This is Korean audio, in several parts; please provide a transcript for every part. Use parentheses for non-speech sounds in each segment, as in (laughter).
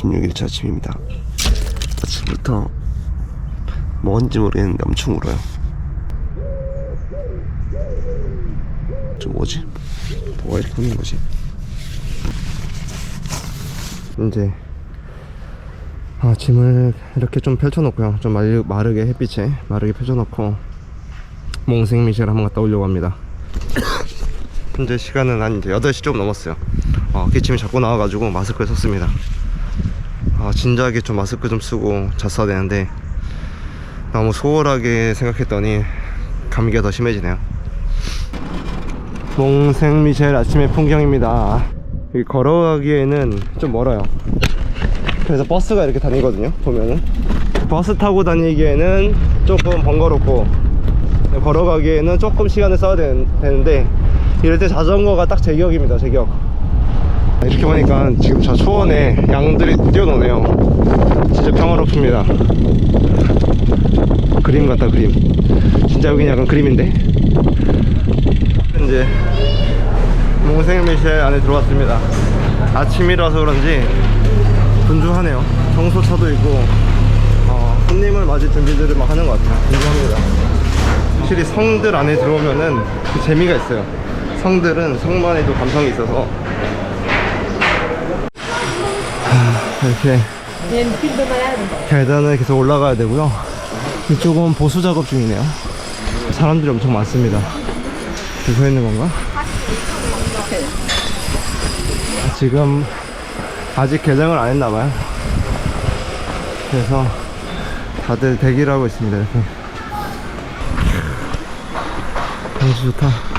16일차 아침입니다. 아침부터 뭔지 모르겠는데 엄청 울어요. 좀 뭐지? 뭐가 이렇게 우는 거지? 이제 아, 짐을 이렇게 좀 펼쳐놓고요. 좀 마르, 마르게 햇빛에 마르게 펼쳐놓고 몽생 미셸 한번 갔다 오려고 합니다. (coughs) 현재 시간은 한 이제 8시 좀 넘었어요. 어, 기침이 자꾸 나와가지고 마스크를 썼습니다. 아, 진작에 좀 마스크 좀 쓰고 잤어야 되는데 너무 소홀하게 생각했더니 감기가 더 심해지네요. 몽생미셸 아침의 풍경입니다. 여기 걸어가기에는 좀 멀어요. 그래서 버스가 이렇게 다니거든요. 보면은 버스 타고 다니기에는 조금 번거롭고 걸어가기에는 조금 시간을 써야 되는, 되는데 이럴 때 자전거가 딱 제격입니다. 제격. 이렇게 보니까 지금 저 초원에 양들이 뛰어노네요. 진짜 평화롭습니다. 그림 같다 그림. 진짜 여기 약간 그림인데. 이제 몽생미셸 안에 들어왔습니다. 아침이라서 그런지 분주하네요. 청소차도 있고 어, 손님을 맞을 준비들을 막 하는 것 같아요. 분주합니다. 확실히 성들 안에 들어오면은 그 재미가 있어요. 성들은 성만에도 감성이 있어서 하, 이렇게 계단을 계속 올라가야 되고요. 이쪽은 보수 작업 중이네요. 사람들이 엄청 많습니다. 줄서 있는 건가? 지금 아직 개장을 안 했나봐요. 그래서 다들 대기를 하고 있습니다. 이렇게. 경치 좋다.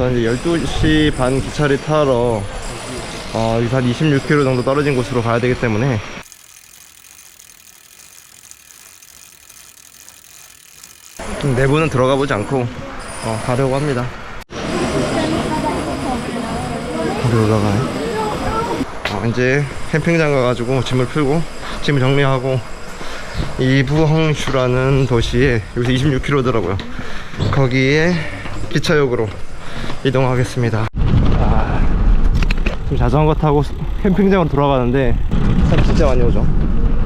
저는 이제 12시 반 기차를 타러 어, 한 26km 정도 떨어진 곳으로 가야 되기 때문에 좀 내부는 들어가 보지 않고 어, 가려고 합니다. 어디 올라가네? 어, 이제 캠핑장 가가지고 짐을 풀고 짐을 정리하고 이부항슈라는 도시에 여기서 26km더라고요. 거기에 기차역으로 이동하겠습니다. 아, 지금 자전거 타고 캠핑장으로 돌아가는데 사람 진짜 많이 오죠.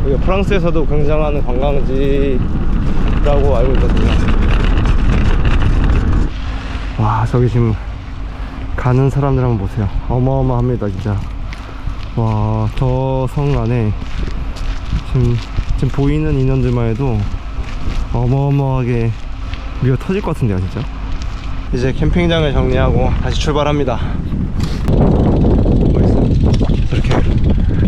여기 프랑스에서도 굉장한 관광지라고 알고 있거든요. 와 저기 지금 가는 사람들 한번 보세요. 어마어마합니다 진짜. 와 저 성 안에 지금 지금 보이는 인원들만 해도 어마어마하게 미어 터질 것 같은데요 진짜. 이제 캠핑장을 정리하고 다시 출발합니다. 이렇게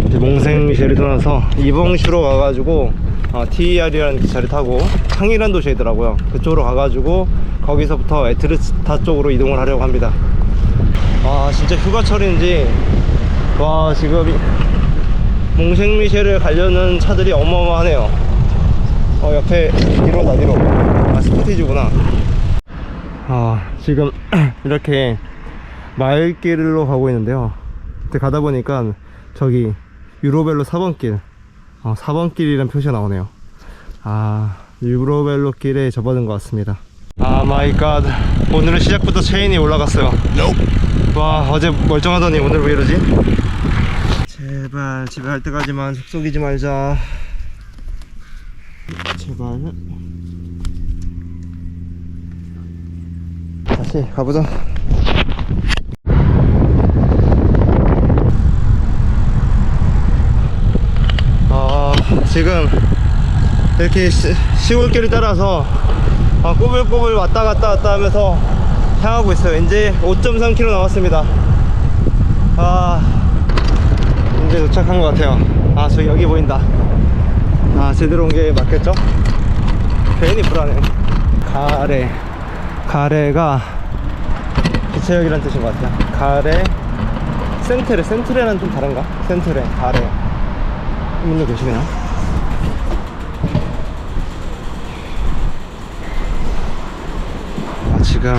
이제 몽생시를 떠나서 이봉시로 가가지고 어, TER이라는 기차를 타고 항이란 도시이더라고요. 그쪽으로 가가지고 거기서부터 에트르스타 쪽으로 이동을 하려고 합니다. 와 진짜 휴가철인지 와 지금 이- 몽생미셸을 가려는 차들이 어마어마하네요. 어 옆에 니로다 니로. 아 스포티지구나. 아 지금 (clears throat) 이렇게 마을길로 가고 있는데요. 근데 가다 보니까 저기 유로벨로 4번 길, 어, 4번 길이라는 표시가 나오네요. 아 유로벨로 길에 접어든 것 같습니다. 아 마이 갓 오늘은 시작부터 체인이 올라갔어요. 와 어제 멀쩡하더니 오늘 왜 이러지? 제발 집에 갈 때까지만 속속이지 말자. 제발. 다시 가보자. 아, 지금 이렇게 시, 시골길을 따라서 아, 꼬불꼬불 왔다 갔다 왔다 하면서 향하고 있어요. 이제 5.3km 남았습니다. 아, 이제 도착한 것 같아요. 아, 저기 여기 보인다. 아, 제대로 온 게 맞겠죠? 괜히 불안해. 가레. 가레가 기차역이라는 뜻인 것 같아요. 가레. 센트레. 센트레는 좀 다른가? 센트레. 가레. 분들 계시네요. 아, 지금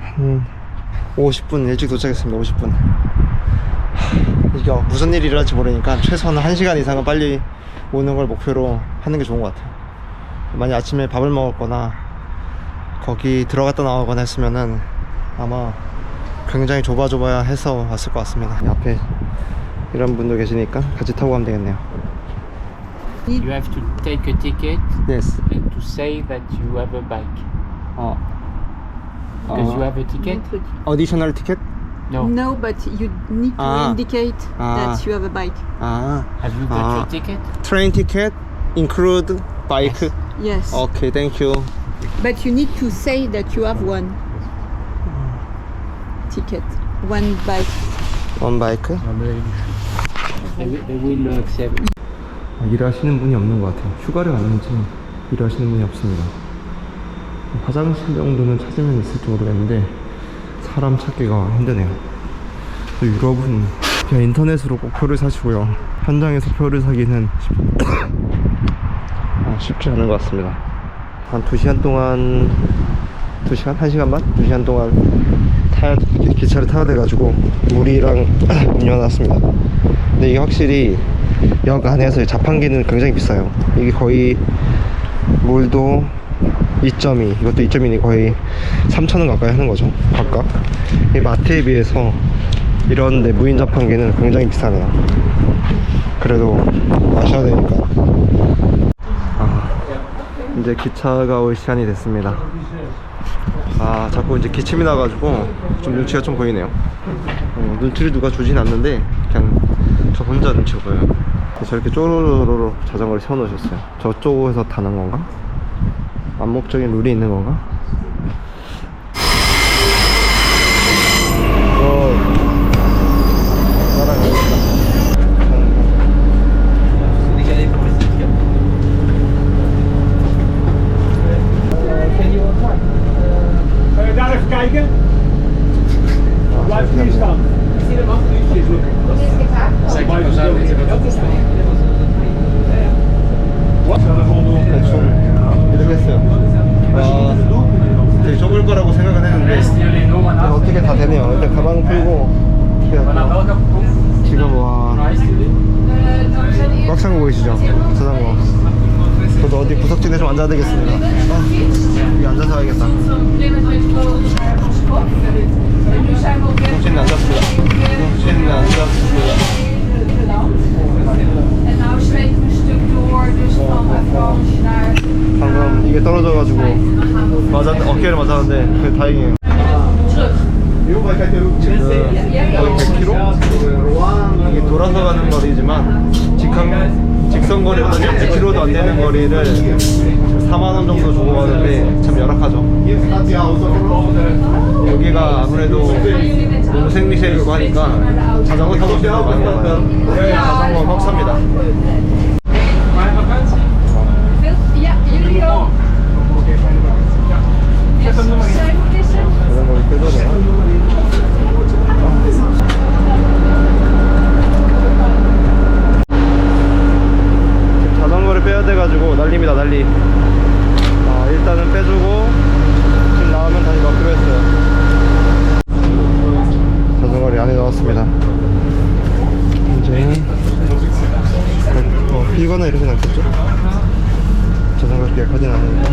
한 50분 일찍 도착했습니다. 50분. 이게 무슨 일이 일어날지 모르니까 최소한 1시간 이상은 빨리 오는 걸 목표로 하는 게 좋은 것 같아요. 만약 아침에 밥을 먹었거나 거기 들어갔다 나오거나 했으면은 아마 굉장히 좁아 좁아야 해서 왔을 것 같습니다. 앞에 이런 분도 계시니까 같이 타고 가면 되겠네요. You have to take a ticket Yes. and to say that you have a bike. 어. Because you have a ticket? Additional ticket? No. No, but you need to Ah. indicate Ah. that you have a bike. 아. Have you got Ah. your ticket? Train ticket include bike. Yes. Yes. Okay, thank you. But you need to say that you have one ticket, one bike. One bike. Accept. 일하시는 분이 없는 것 같아요. 휴가를 갔는지 일하시는 분이 없습니다. 화장실 정도는 찾으면 있을지 모르겠는데 사람 찾기가 힘드네요. 또 유럽은 그냥 인터넷으로 꼭 표를 사시고요. 현장에서 표를 사기는 쉽... (coughs) 아, 쉽지 않은 것 같습니다. 한 2시간 동안 2시간? 1시간 반? 2시간 동안 타야, 기차를 타야 돼가지고 물이랑 음료 하나 샀습니다. 근데 이게 확실히 역 안에서 자판기는 굉장히 비싸요. 이게 거의 물도 2.2 이것도 2.2니 거의 3,000원 가까이 하는 거죠 각각 이 마트에 비해서 이런 데 무인 자판기는 굉장히 비싸네요 그래도 마셔야 되니까 아 이제 기차가 올 시간이 됐습니다 아 자꾸 이제 기침이 나가지고 좀 눈치가 좀 보이네요 어, 눈치를 누가 주진 않는데 그냥 저 혼자 눈치가 보여요 저렇게 쪼로로로 자전거를 세워놓으셨어요 저쪽에서 타는 건가? 암묵적인 룰이 있는 건가? 이렇게 했어요. 아, 되게 좁을 거라고 생각은 했는데 어떻게 다 되네요. 일단 가방 풀고 지금 와거 보이시죠? 자전거. 저도 어디 구석진에 좀 앉아야 되겠습니다. 아, 여기 앉아서 가야겠다. Naar 방금 이게 떨어져가지고 맞았 어깨를 맞았는데 그게 다행이에요. 지금 거의 100km? 이게 돌아서 가는 거리지만 직항 직선 거리보다 100km도 안 되는 거리를 4만 원 정도 주고 가는데 참 열악하죠. 여기가 아무래도 몽생 미셸이고 하니까 자전거 타고 싶은 분이 많은 것 같아요. 자전거 확 삽니다. Ja, jullie ook. Yes, zijn vissen. 자전거를 빼야 돼가지고 난립니다 난리 아, 일단은 빼주고 지금 나오면 다시 넣기로 했어요 거를 안에 넣었습니다 이제 어, 비거나 이러진 않겠죠? 자전거 그렇게 약하진 않으니까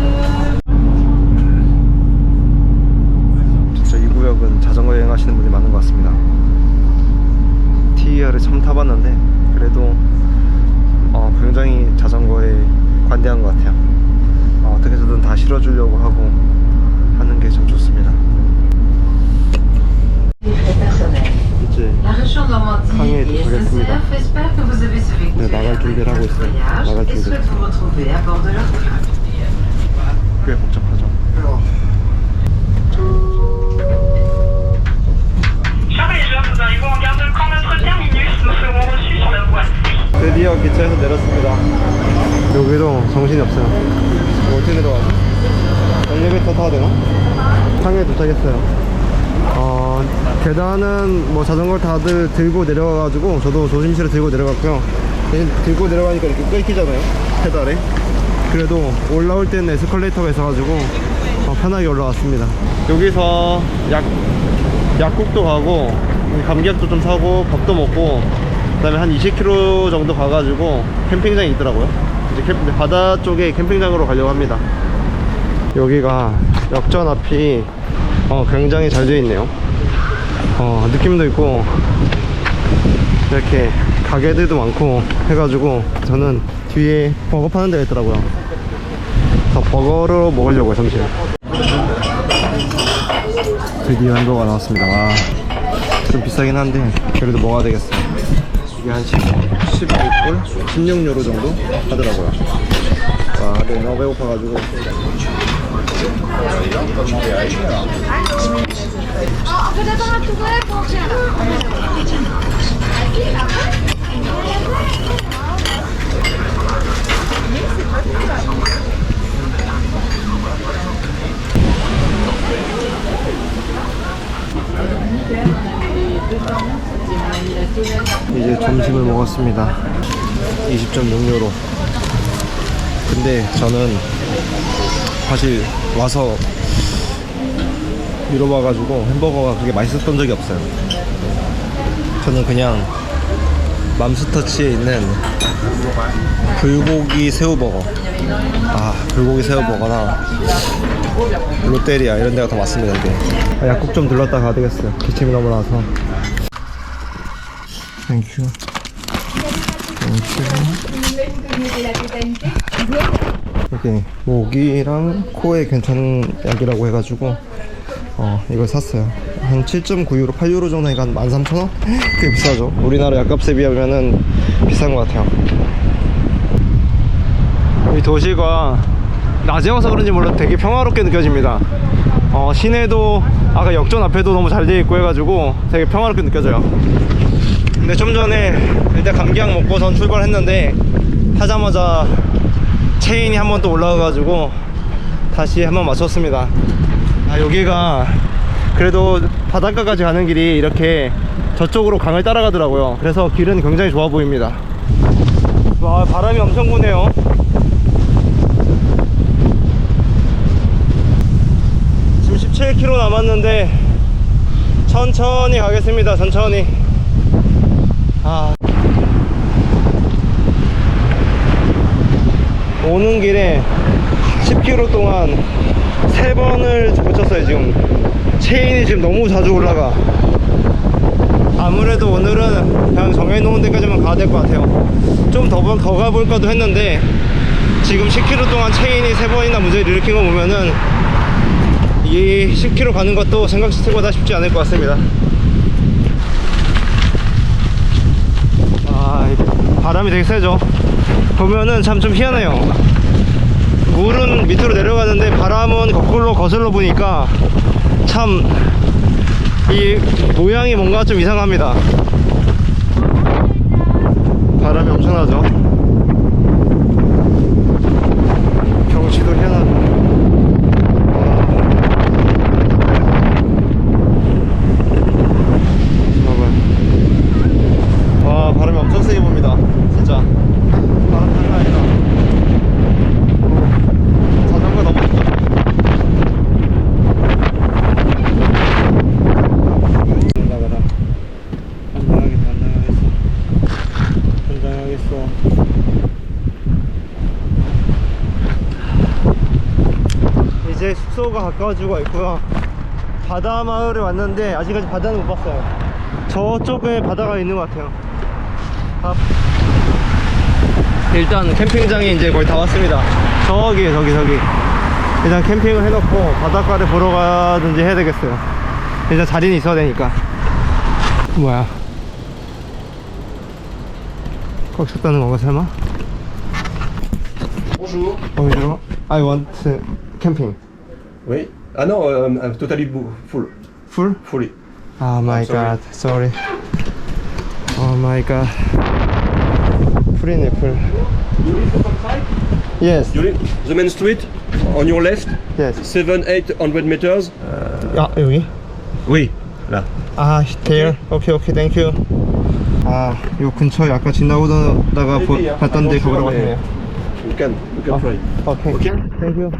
진짜 이 구역은 자전거 여행하시는 분이 많은 것 같습니다. TER을 처음 타봤는데 그래도 어, 굉장히 자전거에 관대한 것 같아요. 어, 떻게 해서든 다 실어주려고 하고 하는 게 참 좋습니다. 이제 La région Normandie Fanny est et progressivement. SNCF espère que vous avez survécu 네, à 나갈 준비를 하고 votre 있어요. voyage 나갈 et 준비. souhaite vous retrouver à bord de leur train. 꽤 복잡하죠. 드디어 기차에서 내렸습니다. 여기도 정신이 없어요. 이거 어떻게 내려가지? 엘리베이터 타야 되나? 상에 도착했어요. 어, 계단은 뭐 자전거 다들 들고 내려가가지고 저도 조심스레 들고 내려갔고요. 대신 들고 내려가니까 이렇게 끊기잖아요. 페달에. 그래도 올라올 때는 에스컬레이터가 있어가지고 어, 편하게 올라왔습니다. 여기서 약, 약국도 가고 감기약도 좀 사고 밥도 먹고 그 다음에 한 20km 정도 가가지고 캠핑장이 있더라고요. 이제 캠, 바다 쪽에 캠핑장으로 가려고 합니다. 여기가 역전 앞이 어, 굉장히 잘 되어 있네요. 어, 느낌도 있고 이렇게 가게들도 많고 해가지고 저는 뒤에 버거 파는 데가 있더라고요 저 버거로 먹으려고 점심. 드디어 햄버거가 나왔습니다. 와, 좀 비싸긴 한데 그래도 먹어야 되겠어 이게 한 10, 15불? 16유로 정도 하더라고요. 와 근데 너무 배고파가지고 이제 점심을 먹었습니다. 20.6유로. 근데 저는 사실 와서 유럽 와가지고 햄버거가 그렇게 맛있었던 적이 없어요. 저는 그냥 맘스터치에 있는 불고기 새우버거 아 불고기 새우버거나 롯데리아 이런 데가 더 맞습니다 이게. 아, 약국 좀 들렀다 가야 되겠어요. 기침이 너무 나서. 땡큐 땡큐 이렇게 목이랑 코에 괜찮은 약이라고 해가지고 어 이걸 샀어요. 한 7.9유로 8유로 정도 한 13,000원? 꽤 비싸죠. 우리나라 약값에 비하면은 비싼 것 같아요 이 도시가 낮에 와서 그런지 몰라도 되게 평화롭게 느껴집니다. 어, 시내도 아까 역전 앞에도 너무 잘돼 있고 해가지고 되게 평화롭게 느껴져요. 근데 좀 전에 일단 감기약 먹고선 출발했는데 하자마자 체인이 한 번 또 올라가가지고 다시 한 번 맞췄습니다. 아 여기가 그래도 바닷가까지 가는 길이 이렇게 저쪽으로 강을 따라가더라고요. 그래서 길은 굉장히 좋아 보입니다. 와 바람이 엄청 부네요 지금 17km 남았는데 천천히 가겠습니다 천천히. 아. 오는 길에 10km 동안 세 번을 고쳤어요 지금. 체인이 지금 너무 자주 올라가. 아무래도 오늘은 그냥 정해놓은 데까지만 가야 될 것 같아요. 좀 더 더 가볼까도 했는데 지금 10km 동안 체인이 세 번이나 문제를 일으킨 거 보면은 이 10km 가는 것도 생각보다 쉽지 않을 것 같습니다. 아 바람이 되게 세죠? 보면은 참 좀 희한해요. 물은 밑으로 내려가는데 바람은 거꾸로 거슬러 보니까 참 이 모양이 뭔가 좀 이상합니다. 바람이 엄청나죠 경치도 희한하고 봐봐요 와 바람이 엄청 세게 봅니다 진짜 바람 장난 아니다 오, 자전거 넘어졌죠 안 나가다 안 나가겠어 안 나가겠어 안 나가겠어. 이제 숙소가 가까워지고 있고요. 바다 마을에 왔는데 아직까지 바다는 못 봤어요. 저쪽에 바다가 있는 것 같아요. 앞. 일단 캠핑장에 이제 거의 다 왔습니다. 저기 저기 저기. 일단 캠핑을 해놓고 바닷가를 보러 가든지 해야 되겠어요. 일단 자리는 있어야 되니까. 뭐야 꽉 찼다는 건가 설마? Bonjour. Bonjour I want uh, camping Oui. Ah non, euh, I'm totally bou- full. Full? Fully. Oh my sorry. god, sorry. Oh my god. 풀이네, 풀. Yes, You live the main street on your left, yes. seven, eight hundred meters. 아, 여기? Oui. Là. 아, there. 오케이, 오케이, 땡큐. 아, 요 근처에 아까 지나오다가 보, 봤던 데 가시네요. You can, you can try. 오케이. 오케이. 땡큐.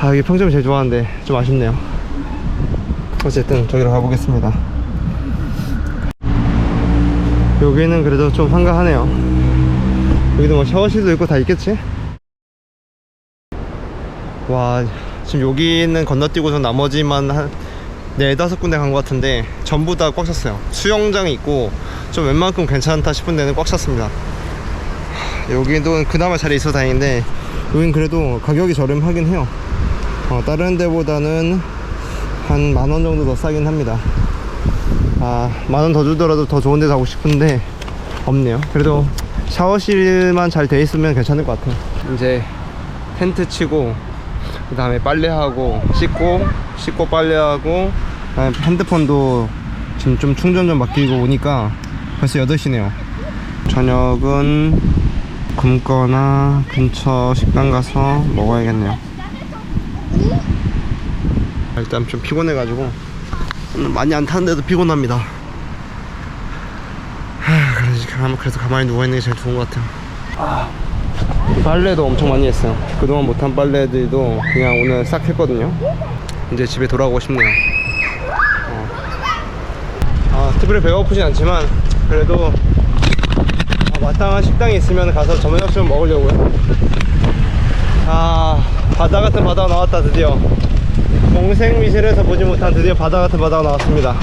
아, 여기 평점이 제일 좋아하는데 좀 아쉽네요. 어쨌든 저기로 가보겠습니다. 여기는 그래도 좀 한가하네요. 여기도 뭐 샤워실도 있고 다 있겠지? 와, 지금 여기는 건너뛰고서 나머지만 한 네 다섯 군데 간 것 같은데 전부 다 꽉 찼어요 수영장이 있고 좀 웬만큼 괜찮다 싶은 데는 꽉 찼습니다 하, 여기도 그나마 자리 있어 다행인데 여긴 그래도 가격이 저렴하긴 해요 어, 다른 데보다는 한 만 원 정도 더 싸긴 합니다 아, 만 원 더 주더라도 더 좋은 데 가고 싶은데 없네요. 그래도 샤워실만 잘 돼 있으면 괜찮을 것 같아요. 이제 텐트 치고 그 다음에 빨래하고 씻고 씻고 빨래하고 핸드폰도 지금 좀 충전 좀 맡기고 오니까 벌써 8시네요. 저녁은 굶거나 근처 식당 가서 먹어야겠네요. 일단 좀 피곤해가지고 많이 안 타는데도 피곤합니다. 하, 그래서 가만히 누워있는 게 제일 좋은 것 같아요. 아, 빨래도 엄청 많이 했어요. 그동안 못한 빨래들도 그냥 오늘 싹 했거든요. 이제 집에 돌아가고 싶네요. 어. 아, 특별히 배고프진 않지만 그래도 아, 마땅한 식당이 있으면 가서 저녁 좀 먹으려고요. 아, 바다 같은 바다가 나왔다 드디어. 몽생 미실에서 보지 못한 드디어 바다 같은 바다가 나왔습니다.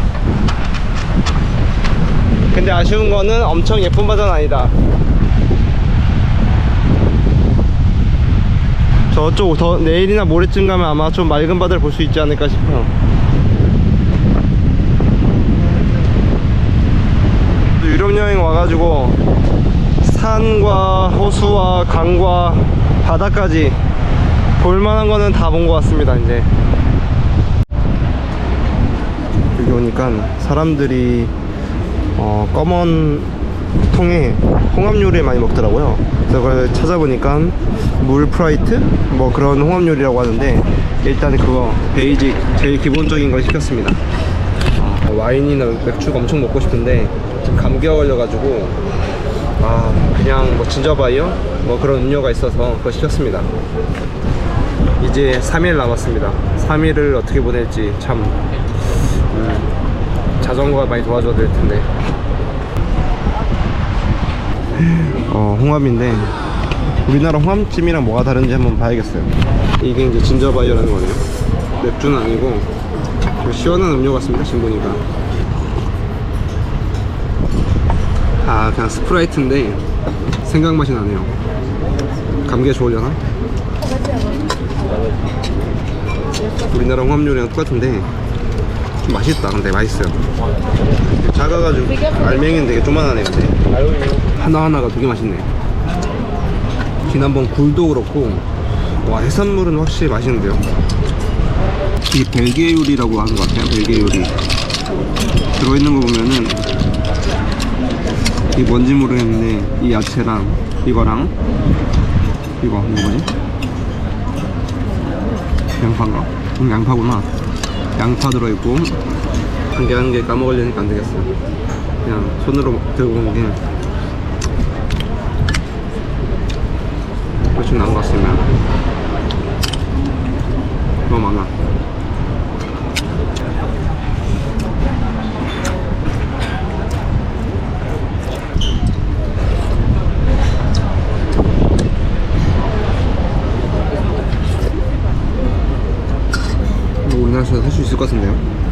근데 아쉬운 거는 엄청 예쁜 바다는 아니다. 저쪽 더 내일이나 모레쯤 가면 아마 좀 맑은 바다를 볼 수 있지 않을까 싶어요. 또 유럽 여행 와가지고 산과 호수와 강과 바다까지 볼만한 거는 다 본 것 같습니다. 이제 여기 오니까 사람들이 어, 검은 통에 홍합 요리를 많이 먹더라고요. 그래서 그걸 찾아보니까 물 프라이트 뭐 그런 홍합 요리라고 하는데 일단 그거 베이직 제일 기본적인 걸 시켰습니다. 아, 와인이나 맥주가 엄청 먹고 싶은데 감기가 걸려가지고 아 그냥 뭐 진저바이어 뭐 그런 음료가 있어서 그거 시켰습니다. 이제 3일 남았습니다. 3일을 어떻게 보낼지 참 음, 자전거가 많이 도와줘야 될 텐데. 어, 홍합인데 우리나라 홍합찜이랑 뭐가 다른지 한번 봐야겠어요. 이게 이제 진저바이어라는 거네요. 맥주는 아니고 좀 시원한 음료 같습니다. 지금 보니까. 아, 그냥 스프라이트인데 생각 맛이 나네요. 감기가 좋으려나? 우리나라 홍합 요리랑 똑같은데 좀 맛있다 근데 맛있어요 작아가지고 알맹이는 되게 조만하네 근데 하나하나가 되게 맛있네 지난번 굴도 그렇고 와 해산물은 확실히 맛있는데요 이게 벨기에 요리라고 하는 것 같아요 벨기에 요리 들어있는 거 보면은 이게 뭔지 모르겠는데 이 야채랑 이거랑 이거 이거 뭐지? 양파인가? 음, 양파구나. 양파 들어있고 한 개 한 개 까먹으려니까 안 되겠어. 그냥 손으로 들고 온게 훨씬 나은 것 같습니다. 너무 많아. 이거 우리나라에서 할 수 있을 것 같은데요?